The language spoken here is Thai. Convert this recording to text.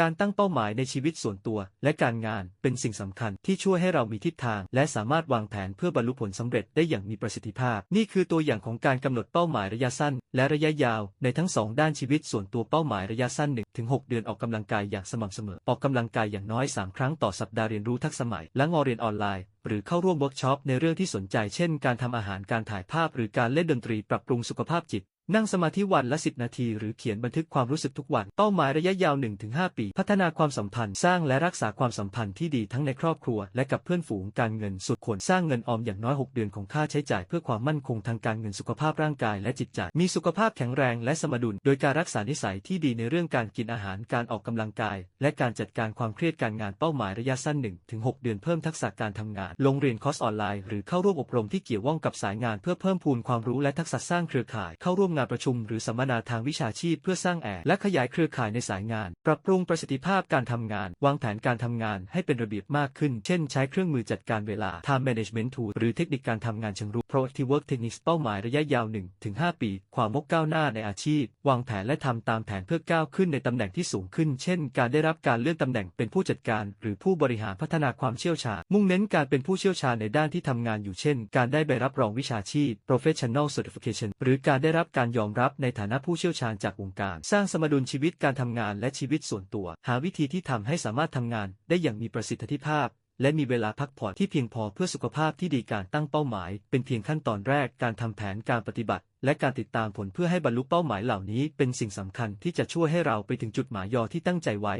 การตั้งเป้าหมายในชีวิตส่วนตัว และการงานเป็นสิ่งสำคัญที่ช่วยให้เรามีทิศทาง และสามารถวางแผนเพื่อบรรลุผลสำเร็จได้อย่างมีประสิทธิภาพ นี่คือตัวอย่างของการกำหนดเป้าหมายระยะสั้น และระยะยาว ในทั้งสองด้านชีวิตส่วนตัวเป้าหมายระยะสั้น 1-6 เดือนออกกำลังกายอย่างสม่ำเสมอ ออกกำลังกายอย่างน้อย 3 ครั้งต่อสัปดาห์เรียนรู้ทักษะใหม่และงอเรียนออนไลน์หรือเข้าร่วมเวิร์กช็อปในเรื่องที่สนใจเช่น การทำอาหารการถ่ายภาพ หรือการเล่นดนตรีปรับปรุงสุขภาพจิต นั่งสมาธิวันละ 10 นาที หรือเขียนบันทึกความรู้สึกทุกวัน เป้าหมายระยะยาว 1-5 ปี พัฒนาความสัมพันธ์ สร้างและรักษาความสัมพันธ์ที่ดีทั้งในครอบครัว และกับเพื่อนฝูง การเงิน สุดควรสร้างเงินออมอย่างน้อย 6 เดือนของค่าใช้จ่ายเพื่อความมั่นคงทางการเงินสุขภาพร่างกายและจิตใจ มีสุขภาพแข็งแรงและสมดุล โดยการรักษานิสัยที่ดีในเรื่องการกินอาหาร การออกกำลังกาย และการจัดการความเครียดการงาน เป้าหมายระยะสั้น 1-6 เดือน เพิ่มทักษะการทำงาน ลงเรียนคอร์สออนไลน์ หรือเข้าร่วมอบรมที่เกี่ยวข้องกับสายงาน เพื่อเพิ่มพูนความรู้และทักษะสร้างเครือข่ายเข้าร่วมงานประชุมหรือสัมมนาทางวิชาชีพเพื่อสร้างแอร์และขยายเครือข่ายในสายงาน ปรับปรุงประสิทธิภาพการทำงาน วางแผนการทำงานให้เป็นระเบียบมากขึ้น เช่นใช้เครื่องมือจัดการเวลา time management tool หรือเทคนิคการทำงานเชิงรุก proactive work techniques เป้าหมายระยะยาว 1-5 ปี ความมกก้าวหน้าในอาชีพ วางแผนและทำตามแผนเพื่อก้าวขึ้นในตำแหน่งที่สูงขึ้น เช่น การได้รับการเลื่อนตำแหน่งเป็นผู้จัดการ หรือผู้บริหารพัฒนาความเชี่ยวชาญ มุ่งเน้นการเป็นผู้เชี่ยวชาญในด้านที่ทำงานอยู่เช่น การได้ใบรับรองวิชาชีพ professional certification หรือการได้รับการยอมรับในฐานะผู้เชี่ยวชาญจากวงการ สร้างสมดุลชีวิตการทำงานและชีวิตส่วนตัว หาวิธีที่ทำให้สามารถทำงานได้อย่างมีประสิทธิภาพ และมีเวลาพักผ่อนที่เพียงพอเพื่อสุขภาพที่ดีการตั้งเป้าหมาย เป็นเพียงขั้นตอนแรกการทำแผนการปฏิบัติ และการติดตามผลเพื่อให้บรรลุเป้าหมายเหล่านี้ เป็นสิ่งสำคัญที่จะช่วยให้เราไปถึงจุดหมายยอที่ตั้งใจไว้